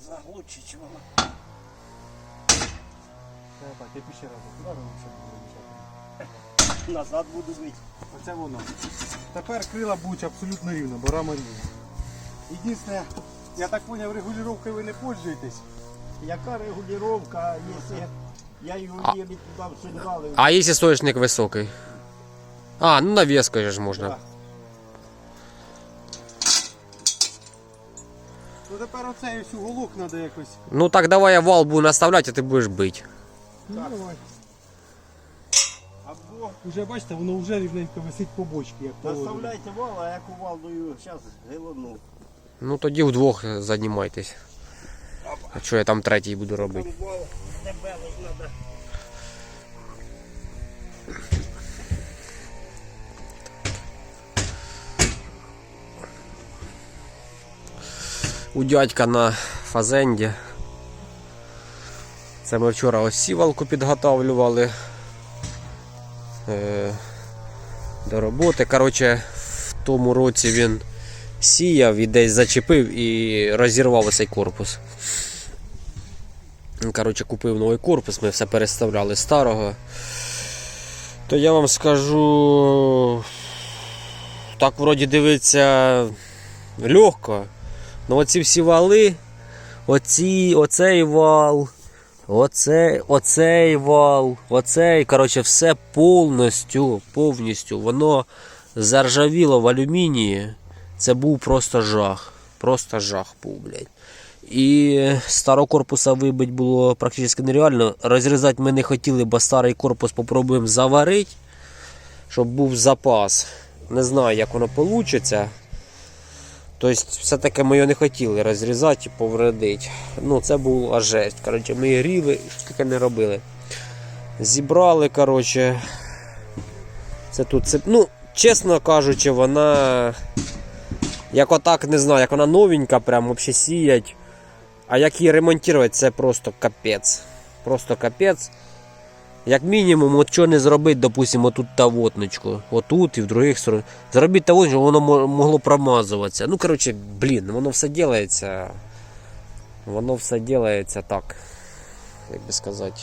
назад лучше, чем вона. Так, я ще раз туди лучше буде Назад буду бити. Оце воно. Тепер крила будуть абсолютно рівно, бо рама рівна. Єдине, я так зрозумів, регулювання ви не пользуєтесь. Яка регулировка, якщо я його їду туди в Сенвали, А якщо соняшник високий? А, ну навіскою ж можна. Так. Ну тепер оцей ось уголок треба якось. Ну так давай я вал буду наставляти, а ти будеш бити. Ну, давай. Або, вже бачите, воно вже рівненько висить по бочці, як положено. наставляйте вал, а я кувалдою зараз гилону. Ну тоді вдвох займайтесь. А що я там третій буду робити? Вал дебелий треба. У дядька на фазенді. Це ми вчора ось сівалку підготовлювали е, до роботи. Коротше, в тому році він сіяв і десь зачепив і розірвав цей корпус. Коротше, купив новий корпус, ми все переставляли старого. То я вам скажу, так вроді дивиться легко. Ну оці всі вали, оці, оцей вал, оцей, оцей вал, оцей, коротше, все повністю, повністю, воно заржавіло в алюмінії. Це був просто жах. Просто жах був, блядь. І старого корпуса вибити було практично нереально. Розрізати ми не хотіли, бо старий корпус попробуємо заварити, щоб був запас. Не знаю, як воно вийде. Тобто, все-таки ми його не хотіли розрізати і повредити. Ну, це була жесть. Коротше, ми гріли, що таке не робили. Зібрали, коротше. Це тут. Це, ну, чесно кажучи, вона. Як отак, не знаю, як вона новенька, прям взагалі сіять. А як її ремонтувати, це просто капець. Просто капець. Як мінімум, от що не зробити, допустимо, отут тавотничку. Отут і в других сторонах. Зробіть того, щоб воно могло промазуватися. Ну, коротше, блін, воно все ділається. Воно все ділається так. Як би сказати.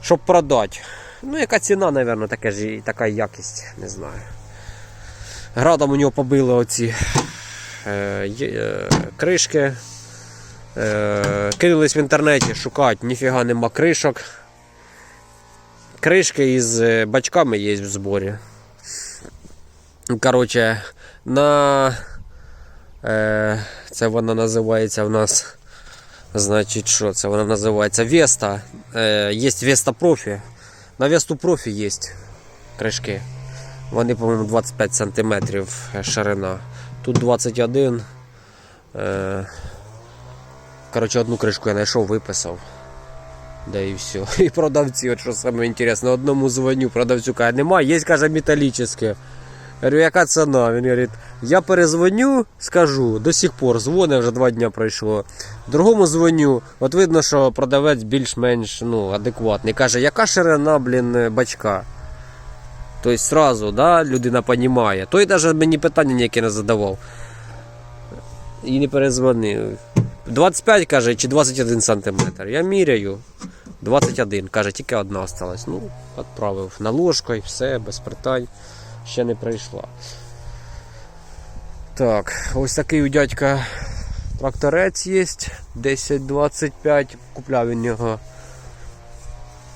Щоб продати. Ну, яка ціна, мабуть, така ж і така якість, не знаю. Градом у нього побили оці е, е, кришки. Е, кинулись в інтернеті шукати, ніфіга нема кришок. Кришки із е, бачками є в зборі. Коротше, на. Е, це вона називається в нас. Значить, що це вона називається? Веста. Е, є Веста Профі. На Весту Профі є кришки. Вони, по-моєму, 25 см ширина. Тут 21. Е, коротше, одну кришку я знайшов, виписав. Да і все. І продавці, от що саме інтересне, одному дзвоню, продавцю каже, немає, є, каже, металічне. Говорю, яка ціна? Він говорить, я перезвоню, скажу, до сих пор дзвони, вже два дні пройшло. Другому дзвоню, от видно, що продавець більш-менш ну, адекватний. Каже, яка ширина, блін, бачка? Тобто сразу, да, людина розуміє. Той навіть мені питання ніяке не задавав. І не перезвонив. 25 каже, чи 21 сантиметр. Я міряю. 21, каже, тільки одна осталась. Ну, відправив на ложку і все, без питань. Ще не прийшла. Так, ось такий у дядька тракторець є. 1025. Купляв він його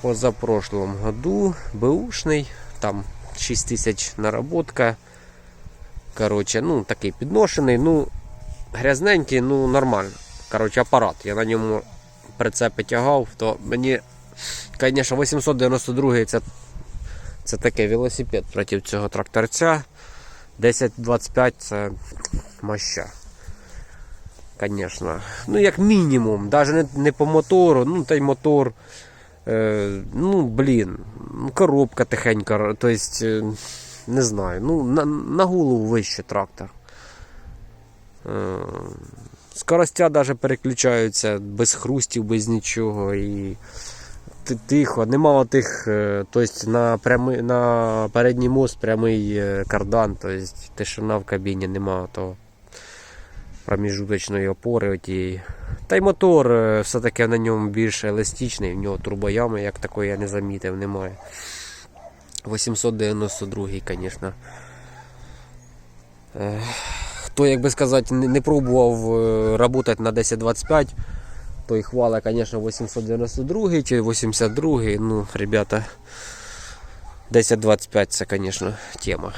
позапрошлому году. Бушний. Там 6 тисяч наработка. Коротше, ну такий підношений. Ну, грязненький, ну нормально. Коротше, апарат. Я на ньому прицепи тягав, то мені, звісно, 892 це, це такий велосипед проти цього тракторця. 1025 це моща. Звісно. Ну, як мінімум, навіть не, не по мотору, ну та й мотор. Е, ну, блін, ну, коробка тихенька, тобто, не знаю, ну, на, на голову вище трактор. Е, Скоростя навіть переключаються без хрустів, без нічого. І тихо, нема тих, тобто на, прямий, на передній мост прямий е, кардан, тобто тишина в кабіні, нема того. проміжуточної опори отієї. Та й мотор е, все-таки на ньому більш еластичний, в нього турбоями, як такої я не замітив, немає. 892, звісно. Е, Хто, як би сказати, не пробував працювати на 1025, той хвала, звісно, 892 чи 82. Ну, ребята, 1025 це, звісно, тема.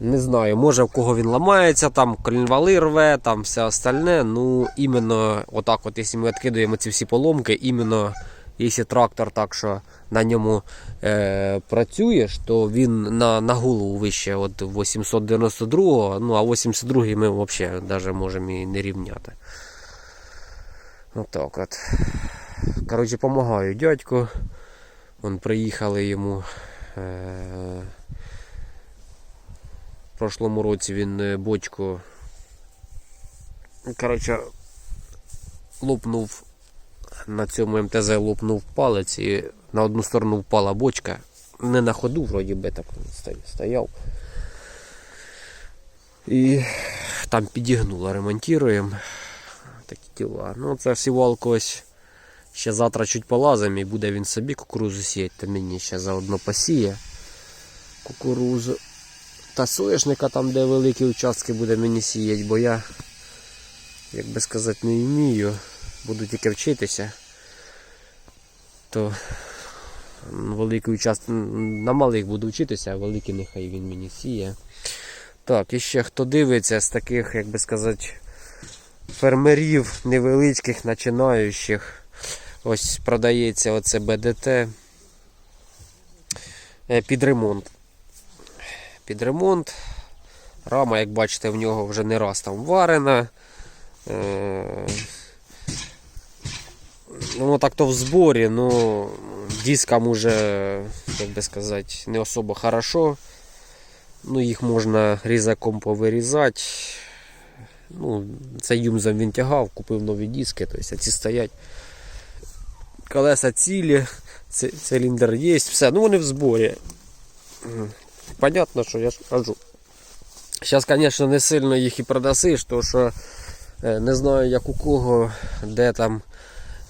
Не знаю, може в кого він ламається, там колінвали рве, там все остальне. Ну, іменно отак, от, якщо ми відкидаємо ці всі поломки, іменно якщо трактор так, що на ньому е, працюєш, то він на, на голову вище от 892-го, ну а 82-й ми взагалі навіть можемо і не рівняти. Отак от. Коротше, допомагаю дядьку. Вон приїхали йому. Е, в прошлому році він е, бочку. Коротше, лопнув на цьому МТЗ лопнув палець і на одну сторону впала бочка. Не на ходу, вроді би так стояв. І там підігнуло, ремонтуємо. Такі діла. Ну це сівалку ось. Ще завтра чуть полазимо і буде він собі кукурузу сіяти, та мені ще заодно посіє кукурузу. Та соняшника там, де великі участки буде мені сіяти, бо я, як би сказати, не вмію. Буду тільки вчитися. То м, великий участок на малих буду вчитися, а великий нехай він мені сіє. Так, і ще хто дивиться з таких, як би сказати, фермерів невеличких, починаючих. Ось продається оце БДТ е, під ремонт. Під ремонт. Рама, як бачите, в нього вже не раз там варена. Е, Воно так то в зборі, ну дискам уже, як би сказати, не особо хорошо. Ну, їх можна різаком повирізати. Ну, це юмзом він тягав, купив нові диски, тобто ці стоять. Колеса цілі, циліндр є, все, ну вони в зборі. Понятно, що я ж кажу. Зараз, звісно, не сильно їх і продасиш, тому що е, не знаю, як у кого, де там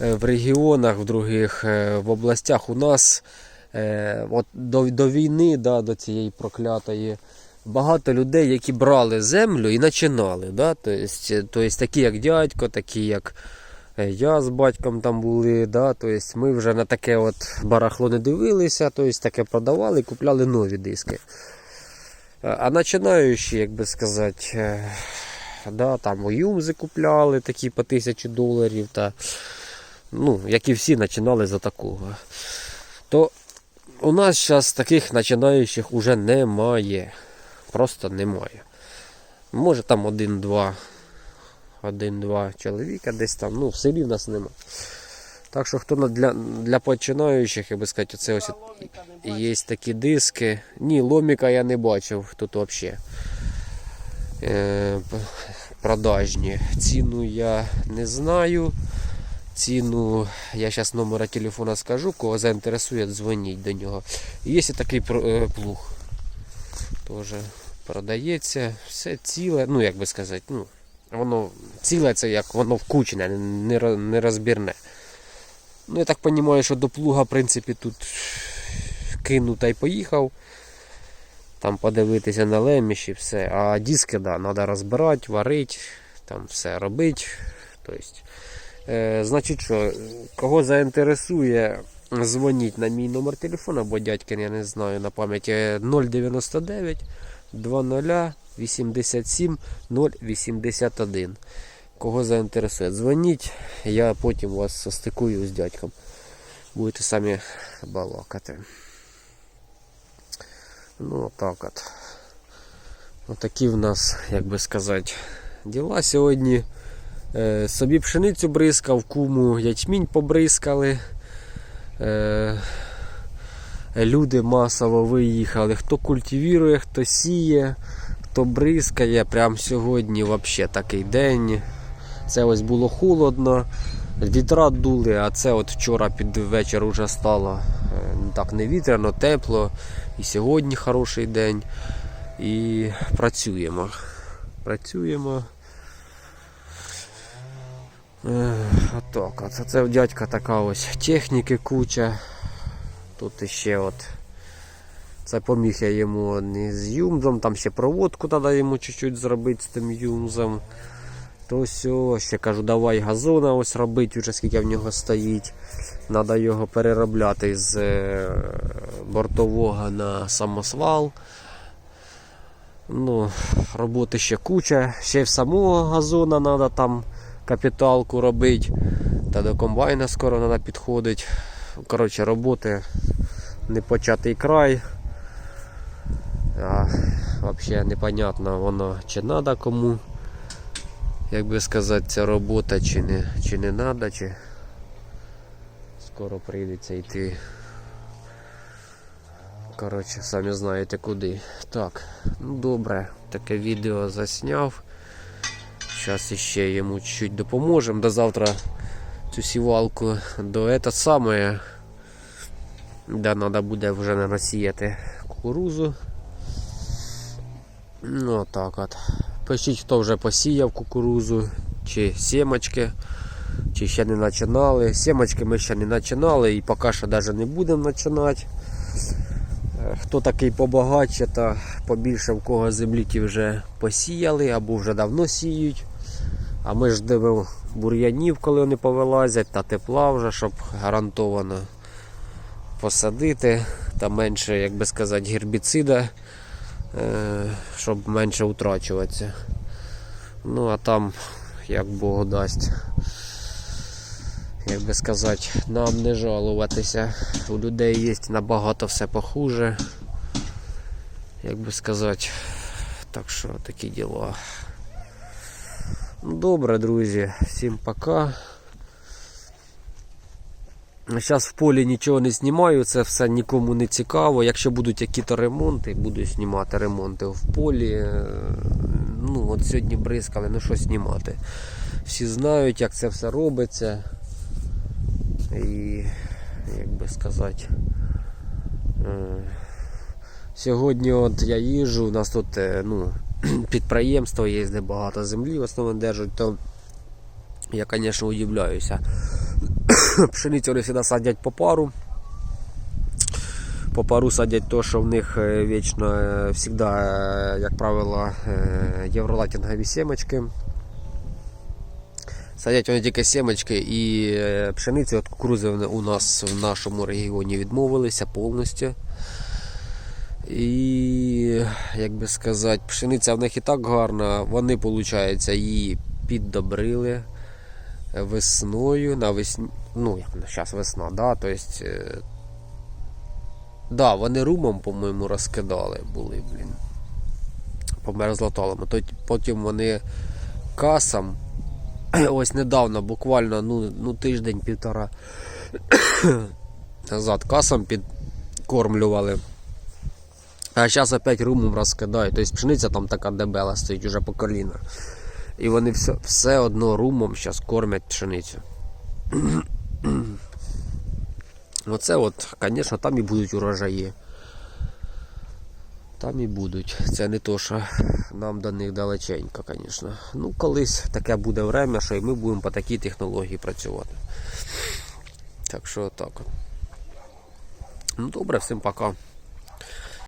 в регіонах, в других, е, в областях у нас е, от до, до війни, да, до цієї проклятої, багато людей, які брали землю і починали. Да? Тобто, такі як дядько, такі як е, я з батьком там були. Да? Тобто, ми вже на таке от барахло не дивилися, тобто, таке продавали і купляли нові диски. Е, А починаючи, як би сказати, е, да, там у Юмзи купляли такі по тисячі доларів, та, ну, як і всі починали за такого. То у нас зараз таких починаючих уже немає. Просто немає. Може там один-два. Один-два чоловіка десь там, ну в селі в нас нема. Так що хто для, для починаючих, я би сказати, оце ось є такі диски. Ні, ломіка я не бачив тут взагалі. Е, продажні. Ціну я не знаю. Ціну я зараз номера телефона скажу, кого заінтересує, дзвоніть до нього. Є такий е, плуг. Теж продається. Все ціле, ну як би сказати, ну, воно ціле це як воно вкучене, не, ро- не розбірне. Ну, я так розумію, що до плуга, в принципі, тут кинув та й поїхав. Там подивитися на леміші, все. А диски, да, треба розбирати, варити, там все робити. Тобто, значить що, кого заінтересує, дзвоніть на мій номер телефона, бо дядькин, я не знаю на пам'ять е, 099 20 87 081. Кого заінтересує, дзвоніть, я потім вас состикую з дядьком. Будете самі балакати. Ну, так от. Отакі в нас, як би сказати, діла сьогодні. Е, собі пшеницю бризкав, куму ячмінь побризкали. Е, люди масово виїхали. Хто культивірує, хто сіє, хто бризкає. Прям сьогодні взагалі такий день. Це ось було холодно, вітра дули, а це от вчора під вечір вже стало е, так не вітряно, тепло. І сьогодні хороший день. І працюємо. працюємо. Отак. Оце це дядька така ось техніки куча. Тут іще от. Це поміг я йому не з юмзом, там ще проводку треба йому чуть-чуть зробити з тим юмзом. То все, ще кажу, давай газона ось робити, вже скільки в нього стоїть. Треба його переробляти з е, бортового на самосвал. Ну, роботи ще куча. Ще в самого газона треба там капіталку робити. Та до комбайна скоро треба підходити. Коротше, роботи непочатий край. А, взагалі непонятно воно чи треба кому. Як би сказати, ця робота чи не, чи не треба, чи скоро прийдеться йти. Коротше, самі знаєте куди. Так, ну добре, таке відео засняв. Зараз іще йому чуть допоможемо. До завтра цю сівалку до это саме. Де треба буде вже не насіяти кукурузу. Ну так от. Пишіть, хто вже посіяв кукурузу, чи сімочки, чи ще не починали. Сімочки ми ще не починали і поки що навіть не будемо починати. Хто такий побагатше та побільше в кого землі ті вже посіяли або вже давно сіють. А ми ж дивимо бур'янів, коли вони повилазять, та тепла вже, щоб гарантовано посадити та менше, як би сказати, гербіцида, е, щоб менше утрачуватися. Ну а там, як Бог дасть, як би сказати, нам не жалуватися. У людей є набагато все похуже. Як би сказати, так що такі діла. Добре, друзі, всім пока. Зараз в полі нічого не знімаю, це все нікому не цікаво. Якщо будуть якісь ремонти, буду знімати ремонти в полі. Ну, от сьогодні бризкали, ну що знімати. Всі знають, як це все робиться. І як би сказати. е, Сьогодні от я їжджу, у нас тут е, ну, підприємство є, де багато землі в основному держать, то я, звісно, удивляюся. Пшеницю вони завжди садять по пару. По пару садять то, що в них е, вічно е, завжди, е, як правило, е, євролатінгові сімочки. Садять вони тільки сімочки і е, пшениці от кукурузи у нас в нашому регіоні відмовилися повністю. І, як би сказати, пшениця в них і так гарна, вони, виходить, її піддобрили весною, навесні, ну, як зараз весна, да, то есть, е, да, вони румом, по-моєму, розкидали були, блін, по мерзлоталому. Потім вони касам, ось недавно, буквально ну, ну тиждень-півтора назад касам підкормлювали. А зараз опять румом розкидають. Тобто пшениця там така дебела стоїть уже по коліна. І вони все, все одно румом зараз кормять пшеницю. Оце от, звісно, там і будуть урожаї. Там і будуть. Це не то, що нам до них далеченько, звісно. Ну, колись таке буде время, що і ми будемо по такій технології працювати. Так що отак. Ну добре, всім пока.